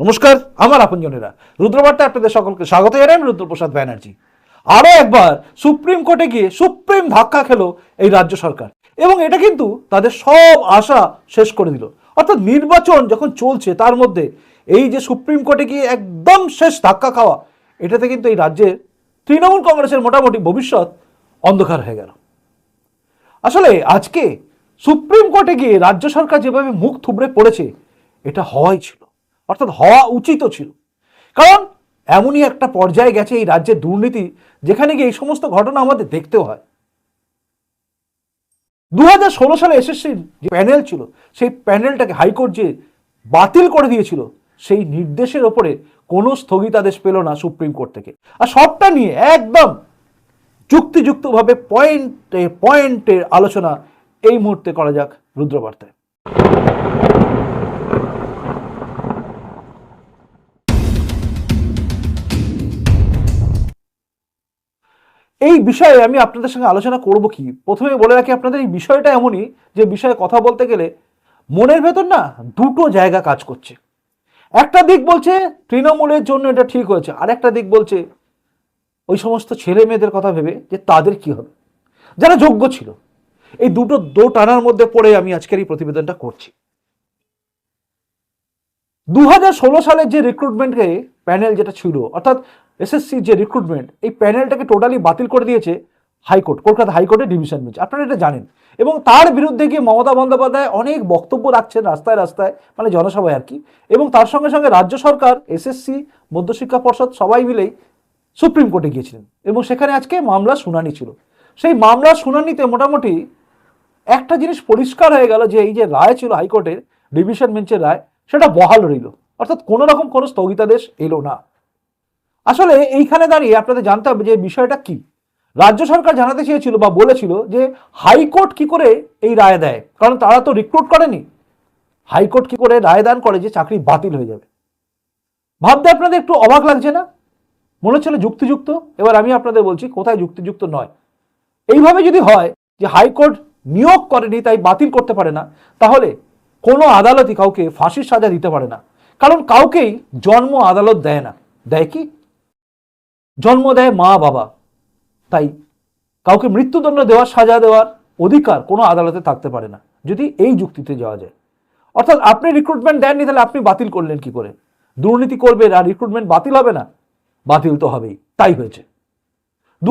নমস্কার, আমার আপনজনেরা। রুদ্রবার্তা আপনাদের সকলকে স্বাগত জানাই, আমি রুদ্রপ্রসাদ ব্যানার্জি। আরও একবার সুপ্রিম কোর্টে গিয়ে সুপ্রিম ধাক্কা খেলো এই রাজ্য সরকার। এবং এটা কিন্তু তাদের সব আশা শেষ করে দিল। অর্থাৎ নির্বাচন যখন চলছে, তার মধ্যে এই যে সুপ্রিম কোর্টে গিয়ে একদম শেষ ধাক্কা খাওয়া, এটাতে কিন্তু এই রাজ্যের তৃণমূল কংগ্রেসের মোটামুটি ভবিষ্যৎ অন্ধকার হয়ে গেল। আসলে আজকে সুপ্রিম কোর্টে গিয়ে রাজ্য সরকার যেভাবে মুখ থুবড়ে পড়েছে, এটা হওয়াই ছিল। অর্থাৎ হওয়া উচিতও ছিল। কারণ এমনই একটা পর্যায়ে গেছে এই রাজ্যের দুর্নীতি যেখানে গিয়ে এই সমস্ত ঘটনা আমাদের দেখতেও হয়। দু হাজার ষোলো সালে এসএসসির যে প্যানেল ছিল, সেই প্যানেলটাকে হাইকোর্ট যে বাতিল করে দিয়েছিল, সেই নির্দেশের ওপরে কোনো স্থগিতাদেশ পেল না সুপ্রিম কোর্ট থেকে। আর সবটা নিয়ে একদম যুক্তিযুক্তভাবে পয়েন্টে, পয়েন্টের আলোচনা এই মুহূর্তে করা যাক রুদ্রবার্তায়। এই বিষয়ে আমি আপনাদের সঙ্গে আলোচনা করব কি? প্রথমে বলে রাখি আপনাদের এই বিষয়টা এমনই যে বিষয়ে কথা বলতে গেলে মনের ভেতর না দুটো জায়গা কাজ করছে। একটা দিক বলছে তৃণমূলের জন্য এটা ঠিক হয়েছে আর একটা দিক বলছে ওই সমস্ত ছেলে মেয়েদের কথা ভেবে যে তাদের কি হবে? যারা যোগ্য ছিল, এই দুটো দো টানার মধ্যে পড়ে আমি আজকের এই প্রতিবেদনটা করছি। দু হাজার ষোলো সালের যে রিক্রুটমেন্টকে প্যানেল যেটা ছিল, অর্থাৎ এসএসসি যে রিক্রুটমেন্ট এই প্যানেলটাকে টোটালি বাতিল করে দিয়েছে হাইকোর্ট, কলকাতা হাইকোর্টের ডিভিশন বেঞ্চ আপনারা এটা জানেন। এবং তার বিরুদ্ধে গিয়ে মমতা বন্দ্যোপাধ্যায় অনেক বক্তব্য রাখছেন রাস্তায় রাস্তায় মানে জনসভায় আর কি। এবং তার সঙ্গে সঙ্গে রাজ্য সরকার এসএসসি মধ্যশিক্ষা পর্ষদ সবাই মিলেই সুপ্রিম কোর্টে গিয়েছিলেন। এবং সেখানে আজকে মামলা শুনানি ছিল। সেই মামলার শুনানিতে মোটামুটি একটা জিনিস পরিষ্কার হয়ে গেল যে এই যে রায় ছিল হাইকোর্টের ডিভিশন বেঞ্চের রায় সেটা বহাল রইল। অর্থাৎ কোনো রকম কোনো স্থগিতাদেশ এলো না। আসলে এইখানে দাঁড়িয়ে আপনাদের জানতে হবে যে বিষয়টা কি। রাজ্য সরকার জানাতে চেয়েছিল বা বলেছিল যে হাইকোর্ট কি করে এই রায় দেয়। কারণ তারা তো রিক্রুট করেনি। হাইকোর্ট কি করে রায় দান করে যে চাকরি বাতিল হয়ে যাবে। ভাবতে আপনাদের একটু অবাক লাগছে না? মনে হচ্ছিল যুক্তিযুক্ত। এবার আমি আপনাদের বলছি, কোথায় যুক্তিযুক্ত নয়। এইভাবে যদি হয় যে হাইকোর্ট নিয়োগ করেনি, তাই বাতিল করতে পারে না, তাহলে কোনো আদালতই কাউকে ফাঁসির সাজা দিতে পারে না। কারণ কাউকেই জন্ম আদালত দেয় না। দেয় কি? জন্ম দেয় মা, বাবা। তাই কাউকে মৃত্যুদণ্ড দেওয়ার, সাজা দেওয়ার অধিকার কোনো আদালতে থাকতে পারে না, যদি এই যুক্তিতে যাওয়া যায়। অর্থাৎ আপনি রিক্রুটমেন্ট দেননি, তাহলে আপনি বাতিল করলেন কি করে? দুর্নীতি করবেন আর রিক্রুটমেন্ট বাতিল হবে না? বাতিল তো হবেই, তাই হয়েছে। দু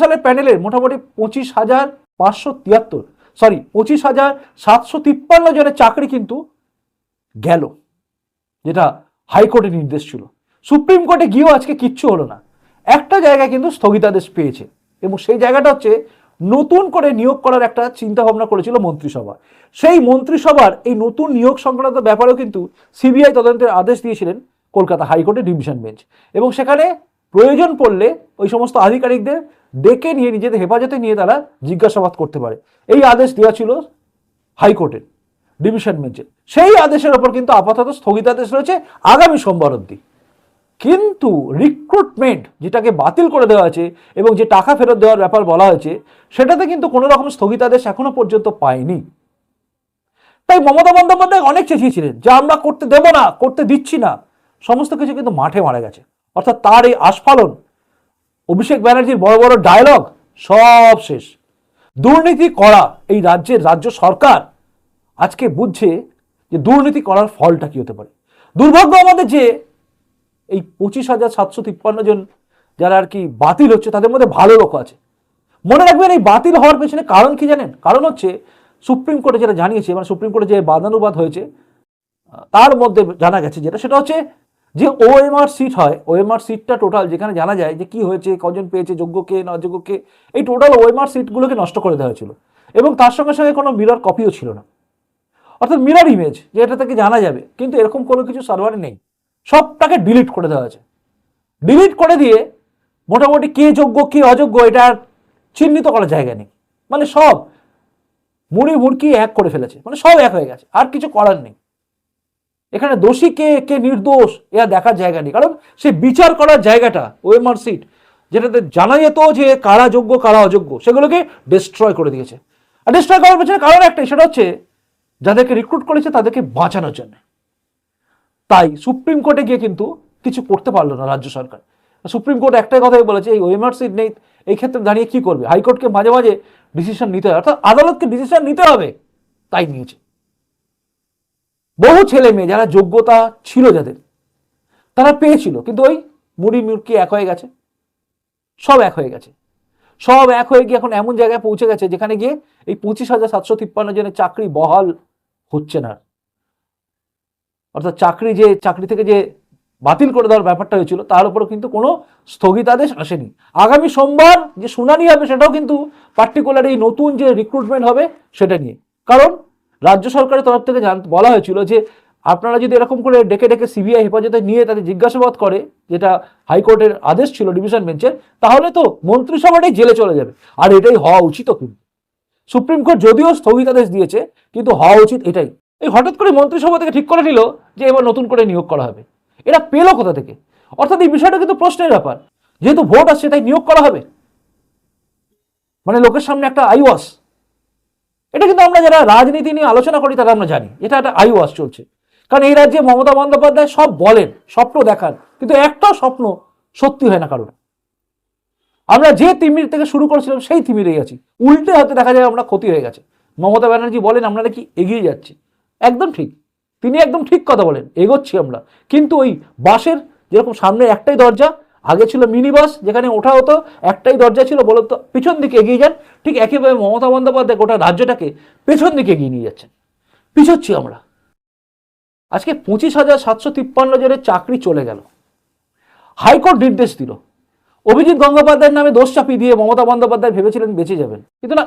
সালের প্যানেলের মোটামুটি পঁচিশ হাজার পাঁচশো তিয়াত্তর সরি পঁচিশ হাজার সাতশো তিপ্পান্ন জনের চাকরি কিন্তু গেল, যেটা হাইকোর্টের নির্দেশ ছিল। সুপ্রিম কোর্টে গিয়েও আজকে কিচ্ছু হলো না। একটা জায়গায় কিন্তু স্থগিতাদেশ পেয়েছে এবং সেই জায়গাটা হচ্ছে নতুন করে নিয়োগ করার একটা চিন্তা ভাবনা করেছিল মন্ত্রিসভা। সেই মন্ত্রিসভার এই নতুন নিয়োগ সংক্রান্ত ব্যাপারেও কিন্তু সিবিআই তদন্তের আদেশ দিয়েছিলেন কলকাতা হাইকোর্টের ডিভিশন বেঞ্চ। এবং সেখানে প্রয়োজন পড়লে ওই সমস্ত আধিকারিকদের ডেকে নিয়ে, নিজেদের হেফাজতে নিয়ে তারা জিজ্ঞাসাবাদ করতে পারে। এই আদেশ দেওয়া ছিল হাইকোর্টের, ডিভিশন বেঞ্চে সেই আদেশের ওপর কিন্তু আপাতত স্থগিতাদেশ রয়েছে আগামী সোমবার অবধি। কিন্তু রিক্রুটমেন্ট যেটাকে বাতিল করে দেওয়া হয়েছে এবং যে টাকা ফেরত দেওয়ার ব্যাপার বলা হয়েছে, সেটাতে কিন্তু কোনো রকম স্থগিতাদেশ এখনও পর্যন্ত পায়নি। তাই মমতা বন্দ্যোপাধ্যায় অনেক চেঁচিয়েছিলেন যে আমরা করতে দেব না, করতে দিচ্ছি না। সমস্ত কিছু কিন্তু মাঠে মারা গেছে। অর্থাৎ তার এই আস্ফালন অভিষেক ব্যানার্জির বড় বড় ডায়লগ সব শেষ। দুর্নীতি করা এই রাজ্যের রাজ্য সরকার আজকে বুঝছে যে দুর্নীতি করার ফলটা কি হতে পারে। দুর্ভাগ্য আমাদের যে এই পঁচিশ হাজার সাতশো তিপ্পান্ন জন যারা আর কি বাতিল হচ্ছে, তাদের মধ্যে ভালো লোক আছে। মনে রাখবেন এই বাতিল হওয়ার পেছনে কারণ কি জানেন? কারণ হচ্ছে সুপ্রিম কোর্টে যেটা জানিয়েছে মানে সুপ্রিম কোর্টে যে বাদানুবাদ হয়েছে তার মধ্যে জানা গেছে যেটা, সেটা হচ্ছে যে ওএমআর সিট হয় ওএমআর সিটটা টোটাল যেখানে জানা যায় যে কি হয়েছে, কজন পেয়েছে, যোগ্য কে, অযোগ্য কে, এই টোটাল ওএমআর সিটগুলোকে নষ্ট করে দেওয়া হয়েছিল। এবং তার সঙ্গে সঙ্গে কোনো মিরর কপিও ছিল না। অর্থাৎ মিরর ইমেজ যে এটা থেকে জানা যাবে, কিন্তু এরকম কোনো কিছু সার্ভারে নেই। সবটাকে ডিলিট করে দেওয়া হয়েছে। ডিলিট করে দিয়ে মোটামুটি কে যোগ্য, কে অযোগ্য, এটা চিহ্নিত করার জায়গা নেই। মানে সব মুড়ি, মুড়কি এক করে ফেলেছে। মানে সব এক হয়ে গেছে। আর কিছু করার নেই। এখানে দোষী কে কে নির্দোষ এরা দেখার জায়গা নেই। কারণ সে বিচার করার জায়গাটা, ওএমআর সিট, যেটাতে জানা যেত যে কারা যোগ্য, কারা অযোগ্য, সেগুলোকে ডিস্ট্রয় করে দিয়েছে। আর ডিস্ট্রয় করার পেছনে কারণ একটাই, সেটা হচ্ছে যাদেরকে রিক্রুট করেছে তাদেরকে বাঁচানোর জন্য। তাই সুপ্রিম কোর্টে গিয়ে কিন্তু কিছু করতে পারল না রাজ্য সরকার। সুপ্রিম কোর্ট একটাই কথাই বলেছে, এই ওএমআর সিট নেই, এই ক্ষেত্রে দাঁড়িয়ে কি করবে? হাইকোর্টকে মাঝে মাঝে ডিসিশন নিতে হয়, অর্থাৎ আদালতকে ডিসিশন নিতে হবে, তাই নিয়েছে। বহু ছেলে মেয়ে যারা যোগ্যতা ছিল যাদের, তারা পেয়েছিল, কিন্তু ওই মুড়ি মুড়কি এক হয়ে গেছে। সব এক হয়ে গেছে। সব এক হয়ে গিয়ে এখন এমন জায়গায় পৌঁছে গেছে যেখানে গিয়ে এই পঁচিশ হাজার সাতশো তিপ্পান্ন জনের চাকরি বহাল হচ্ছে না। অর্থাৎ চাকরি যে, চাকরি থেকে যে বাতিল করে দেওয়ার ব্যাপারটা হয়েছিল, তার উপরও কিন্তু কোনো স্থগিতাদেশ আসেনি। আগামী সোমবার যে শুনানি হবে, সেটাও কিন্তু পার্টিকুলার এই নতুন যে রিক্রুটমেন্ট হবে, সেটা নিয়ে। কারণ রাজ্য সরকারের তরফ থেকে জান বলা হয়েছিল যে আপনারা যদি এরকম করে ডেকে ডেকে সিবিআই হেফাজতে নিয়ে তাদের জিজ্ঞাসাবাদ করে, যেটা হাইকোর্টের আদেশ ছিল ডিভিশন বেঞ্চের, তাহলে তো মন্ত্রিসভাটাই জেলে চলে যাবে। আর এটাই হওয়া উচিত কিন্তু সুপ্রিম কোর্ট যদিও স্থগিতাদেশ দিয়েছে, কিন্তু হওয়া উচিত এটাই। এই হঠাৎ করে মন্ত্রিসভা থেকে ঠিক করে নিল যে এবার নতুন করে নিয়োগ করা হবে। এরা পেল কোথা থেকে? অর্থাৎ এই বিষয়টা কিন্তু প্রশ্নের ব্যাপার। যেহেতু ভোট আসছে, তাই নিয়োগ করা হবে। মানে লোকের সামনে একটা আইওয়াস। এটা কিন্তু আমরা যারা রাজনীতি নিয়ে আলোচনা করি তারা আমরা জানি, এটা একটা আইওয়াস চলছে। কারণ এই রাজ্যে মমতা বন্দ্যোপাধ্যায় সব বলেন, স্বপ্ন দেখান, কিন্তু একটাও স্বপ্ন সত্যি হয় না কারণ আমরা যে তিমির থেকে শুরু করেছিলাম সেই তিমিরেই আছি। উল্টে হয়তো দেখা যায় আমরা ক্ষতি হয়ে গেছে। মমতা ব্যানার্জি বলেন, আমরা নাকি এগিয়ে যাচ্ছি। একদম ঠিক। তিনি একদম ঠিক কথা বলেন, এগোচ্ছি আমরা। কিন্তু ওই বাসের যেরকম সামনে একটাই দরজা আগে ছিল মিনি বাস যেখানে ওঠা হতো, একটাই দরজা ছিল, বলতো, পিছন দিকে এগিয়ে যান। ঠিক একইভাবে মমতা বন্দ্যোপাধ্যায় গোটা রাজ্যটাকে পেছন দিকে এগিয়ে নিয়ে যাচ্ছেন। পিছোচ্ছি আমরা। আজকে পঁচিশ হাজার সাতশো তিপ্পান্ন জনের চাকরি চলে গেল। হাইকোর্ট নির্দেশ দিল। অভিজিৎ গঙ্গোপাধ্যায়ের নামে দোষ চাপিয়ে দিয়ে মমতা বন্দ্যোপাধ্যায় ভেবেছিলেন বেঁচে যাবেন। কিন্তু না,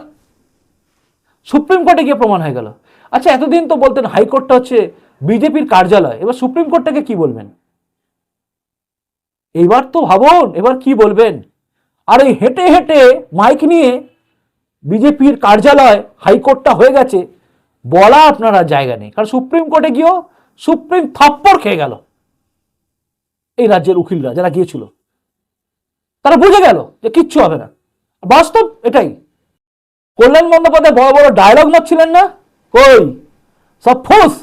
সুপ্রিম কোর্টে গিয়ে প্রমাণ হয়ে গেল। আচ্ছা এতদিন তো বলতেন হাইকোর্টটা হচ্ছে বিজেপির কার্যালয়। এবার সুপ্রিম কোর্টটাকে কি বলবেন? এবার তো ভাবুন, এবার কি বলবেন? আর এই হেঁটে হেঁটে মাইক নিয়ে বিজেপির কার্যালয় হাইকোর্টটা হয়ে গেছে, বলা আপনারা জায়গা নেই। কারণ সুপ্রিম কোর্টে গিয়েও সুপ্রিম থাপ্পড় খেয়ে গেল। এই রাজ্যের উকিলরা যারা গিয়েছিল, তারা বুঝে গেল যে কিচ্ছু হবে না। বাস্তব এটাই। কল্যাণ বন্দ্যোপাধ্যায় বড় বড় ডায়লগ মারছিলেন না? কই? সব ফুস।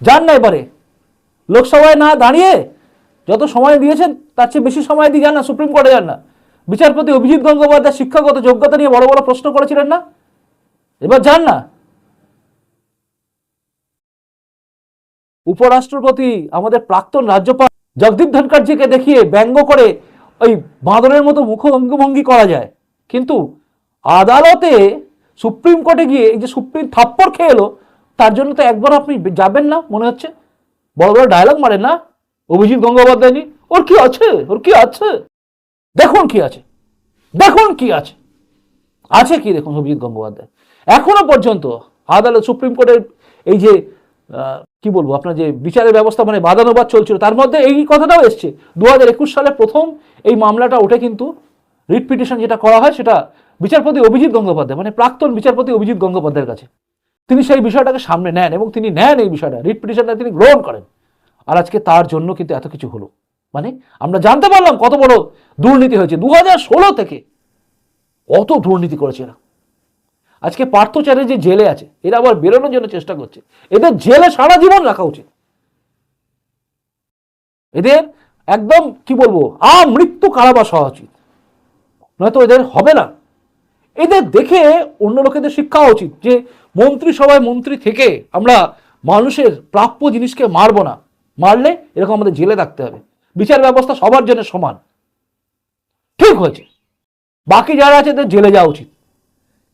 যান না এবারে। লোকসভায় না দাঁড়িয়ে যত সময় দিয়েছেন, তার চেয়ে বেশি সময় দিয়ে যান না, সুপ্রিম কোর্টে যান না। বিচারপতি অভিজিৎ গঙ্গোপাধ্যায় শিক্ষাগত যোগ্যতা নিয়ে বড় বড় প্রশ্ন করেছিলেন না? এবার যান না। উপরাষ্ট্রপতি, আমাদের প্রাক্তন রাজ্যপাল জগদীপ ধনকরজিকে দেখিয়ে ব্যঙ্গ করে ওই বাঁদরের মতো মুখভঙ্গি করা যায়। কিন্তু আদালতে সুপ্রিম কোর্টে গিয়ে এই যে সুপ্রিম থাপ্পড় খেয়ে এলো, তার জন্য তো একবার আপনি যাবেন না, মনে হচ্ছে। বড় বড় ডায়লগ মারেন না? অভিজিৎ গঙ্গোপাধ্যায় নি ওর কি আছে? ওর কি আছে? দেখুন কি আছে। দেখুন কি আছে। আছে কি? দেখুন অভিজিৎ গঙ্গোপাধ্যায়। এখনও পর্যন্ত আদালত সুপ্রিম কোর্টের এই যে কি বলব, আপনার যে বিচারের ব্যবস্থা মানে বাদানুবাদ চলছিল, তার মধ্যে এই কথাটাও এসছে। দু হাজার একুশ সালে প্রথম এই মামলাটা ওঠে কিন্তু রিট পিটিশন যেটা করা হয়, সেটা বিচারপতি অভিজিৎ গঙ্গোপাধ্যায় মানে প্রাক্তন বিচারপতি অভিজিৎ গঙ্গোপাধ্যায়ের কাছে। তিনি সেই বিষয়টাকে সামনে নেন এবং তিনি নেন এই বিষয়টা। রিট পিটিশনটা তিনি গ্রহণ করেন। আর আজকে তার জন্য কিন্তু এত কিছু হলো। মানে আমরা জানতে পারলাম কত বড় দুর্নীতি হয়েছে। দু ষোলো থেকে অত দুর্নীতি করেছে এরা। আজকে পার্থ চ্যাটার্জি জেলে আছে। এরা আবার বেরোনোর জন্য চেষ্টা করছে। এদের জেলে সারা জীবন রাখা উচিত। এদের একদম কি বলব আ মৃত্যু কারাবাস হওয়া উচিত। নয়তো এদের হবে না। এদের দেখে অন্য লোকেদের শিক্ষা উচিত যে মন্ত্রিসভায় মন্ত্রী থেকে আমরা মানুষের প্রাপ্য জিনিসকে মারবো না। মারলে এরকম আমাদের জেলে থাকতে হবে। বিচার ব্যবস্থা সবার জন্য সমান। ঠিক হয়েছে। বাকি যারা আছে তাদের জেলে যাওয়া উচিত।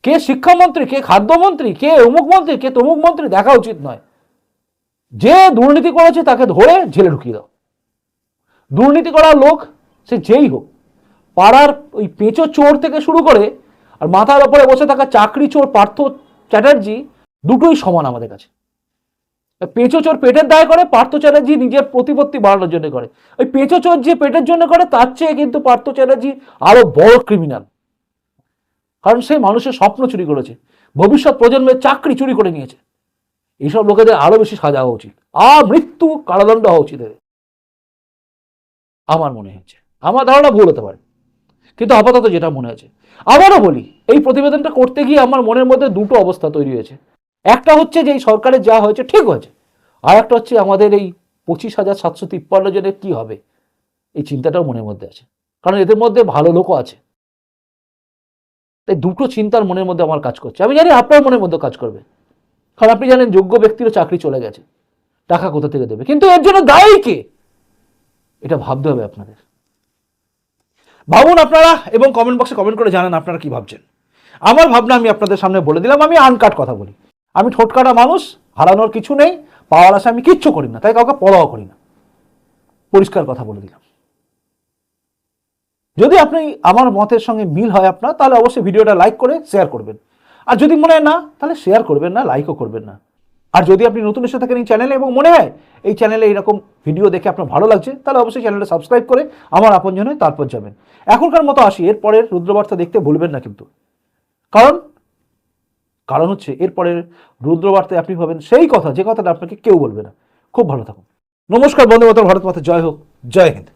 কে শিক্ষামন্ত্রী, কে খাদ্যমন্ত্রী, কে অমুক মন্ত্রী, কে তমুক মন্ত্রী দেখা উচিত নয়। যে দুর্নীতি করেছে তাকে ধরে জেলে ঢুকিয়ে দাও। দুর্নীতি করার লোক সে যেই হোক। পাড়ার ওই পেঁচো চোর থেকে শুরু করে আর মাথার ওপরে বসে থাকা চাকরি চোর, পার্থ চ্যাটার্জি দুটোই সমান আমাদের কাছে। পেঁচো চোর পেটের দায় করে, পার্থ চ্যাটার্জি নিজের প্রতিপত্তি বাড়ানোর জন্য করে। ওই পেঁচো চোর যে পেটের জন্য করে, তার চেয়ে কিন্তু পার্থ চ্যাটার্জি আরও বড় ক্রিমিনাল কারণ সে মানুষের স্বপ্ন চুরি করেছে। ভবিষ্যৎ প্রজন্মের চাকরি চুরি করে নিয়েছে। এইসব লোকেদের আরও বেশি সাজা হওয়া উচিত। আর মৃত্যু কারাদণ্ড হওয়া উচিত। আমার মনে হচ্ছে আমার ধারণা ভুল হতে পারে। কিন্তু আপাতত যেটা মনে হচ্ছে আবারও বলি, এই প্রতিবেদনটা করতে গিয়ে আমার মনের মধ্যে দুটো অবস্থা তৈরি হয়েছে। একটা হচ্ছে যে এই সরকারের যা হয়েছে ঠিক হয়েছে। আর একটা হচ্ছে আমাদের এই পঁচিশ হাজার সাতশো তিপ্পান্ন জনের কী হবে? এই চিন্তাটাও মনের মধ্যে আছে। কারণ এদের মধ্যে ভালো লোকও আছে। তাই দুটো চিন্তার মনের মধ্যে আমার কাজ করছে। আমি জানি আপনার মনের মধ্যে কাজ করবে। কারণ আপনি জানেন যোগ্য ব্যক্তিরও চাকরি চলে গেছে। টাকা কোথা থেকে দেবে? কিন্তু এর জন্য দায়ী কে? এটা ভাবতে হবে আপনাদের। ভাবুন আপনারা এবং কমেন্ট বক্সে কমেন্ট করে জানান আপনারা কি ভাবছেন। আমার ভাবনা আমি আপনাদের সামনে বলে দিলাম। আমি আনকাট কথা বলি। আমি ঠোঁটকাটা মানুষ, হারানোর কিছু নেই, পাওয়ার আশা আমি কিচ্ছু করি না, তাই কাউকে পরোয়া করি না। পরিষ্কার কথা বলে দিলাম। যদি আপনি আমার মতের সঙ্গে মিল হয় আপনার, তাহলে অবশ্যই ভিডিওটা লাইক করে শেয়ার করবেন। আর যদি মনে হয় না, তাহলে শেয়ার করবেন না, লাইকও করবেন না। আর যদি আপনি নতুন এসে থাকেন এই চ্যানেলে এবং মনে হয় এই চ্যানেলে এইরকম ভিডিও দেখে আপনার ভালো লাগছে, তাহলে অবশ্যই চ্যানেলটা সাবস্ক্রাইব করে আমার আপনজন তারপর যাবেন। এখনকার মতো আসি, এরপরের রুদ্রবার্তা দেখতে ভুলবেন না কিন্তু। কারণ কারণ হচ্ছে এরপরে রুদ্রবার্তায় আপনি ভাবেন সেই কথা, যে কথাটা আপনাকে কেউ বলবে না। খুব ভালো থাকুন। নমস্কার বন্ধু মাতা ভারত মাতা, জয় হোক। জয় হিন্দ।